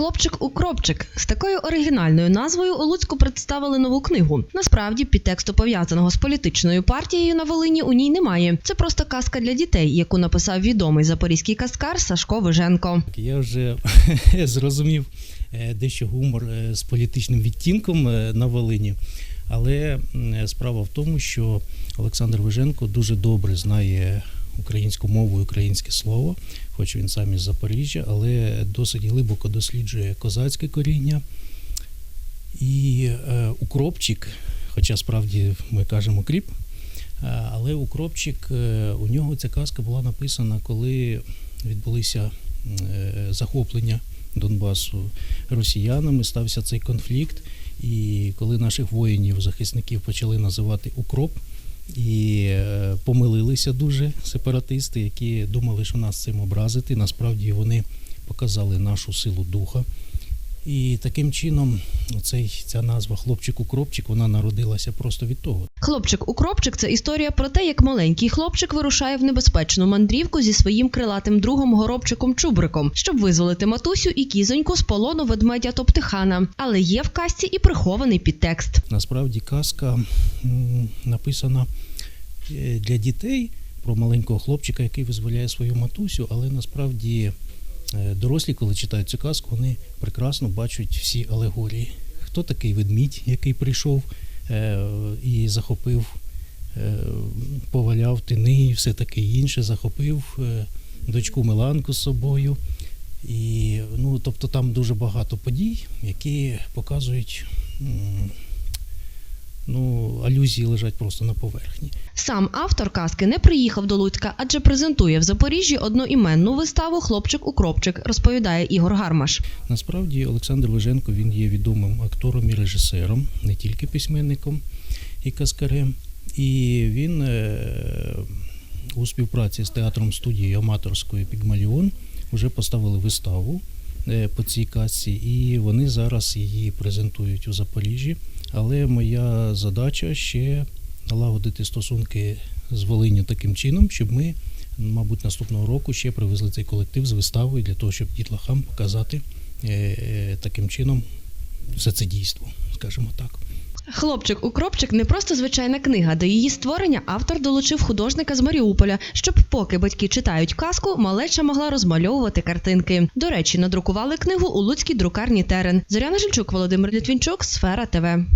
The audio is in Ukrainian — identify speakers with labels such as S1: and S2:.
S1: Хлопчик-укропчик з такою оригінальною назвою у Луцьку представили нову книгу. Насправді, підтексту пов'язаного з політичною партією на Волині у ній немає. Це просто казка для дітей, яку написав відомий запорізький каскар Сашко Виженко.
S2: Я вже зрозумів е, дещо гумор е, з політичним відтінком е, на Волині. Але справа в тому, що Олександр Виженко дуже добре знає українську мову і українське слово, хоч він сам із Запоріжжя, але досить глибоко досліджує козацьке коріння. І е, укропчик, хоча справді ми кажемо кріп, е, але укропчик, е, у нього ця казка була написана, коли відбулися е, захоплення Донбасу росіянами, стався цей конфлікт. І коли наших воїнів, захисників почали називати укроп, і помилилися дуже сепаратисти, які думали, що нас цим образити. Насправді вони показали нашу силу духа. І таким чином, оцей, ця назва хлопчик-укропчик, вона народилася просто від того.
S1: Хлопчик-укропчик це історія про те, як маленький хлопчик вирушає в небезпечну мандрівку зі своїм крилатим другом горобчиком Чубриком, щоб визволити матусю і кізоньку з полону ведмедя Топтихана. Але є в казці і прихований підтекст.
S2: Насправді казка написана для дітей про маленького хлопчика, який визволяє свою матусю, але насправді е, дорослі, коли читають цю казку, вони прекрасно бачать всі алегорії. Хто такий ведмідь, який прийшов е, і захопив, е, поваляв тини і все таке інше, захопив е, дочку Миланку з собою. І ну, тобто там дуже багато подій, які показують. Ну, алюзії лежать просто на поверхні.
S1: Сам автор казки не приїхав до Луцька, адже презентує в Запоріжжі одноіменну виставу Хлопчик-укропчик, розповідає Ігор Гармаш.
S2: Насправді Олександр Леженко він є відомим актором і режисером, не тільки письменником і казкарем. І він е, у співпраці з театром студією аматорською Пігмаліон вже поставили виставу е, по цій казці, і вони зараз її презентують у Запоріжжі. Але моя задача ще налагодити стосунки з Волинню таким чином, щоб ми, мабуть, наступного року ще привезли цей колектив з виставою для того, щоб дітлахам показати е, е, таким чином все це дійство, скажімо так.
S1: Хлопчик-укропчик не просто звичайна книга. До її створення автор долучив художника з Маріуполя, щоб поки батьки читають казку, малеча могла розмальовувати картинки. До речі, надрукували книгу у Луцькій друкарні Терен. Зоряна Жильчук, Володимир Літвінчук, Сфера ТВ.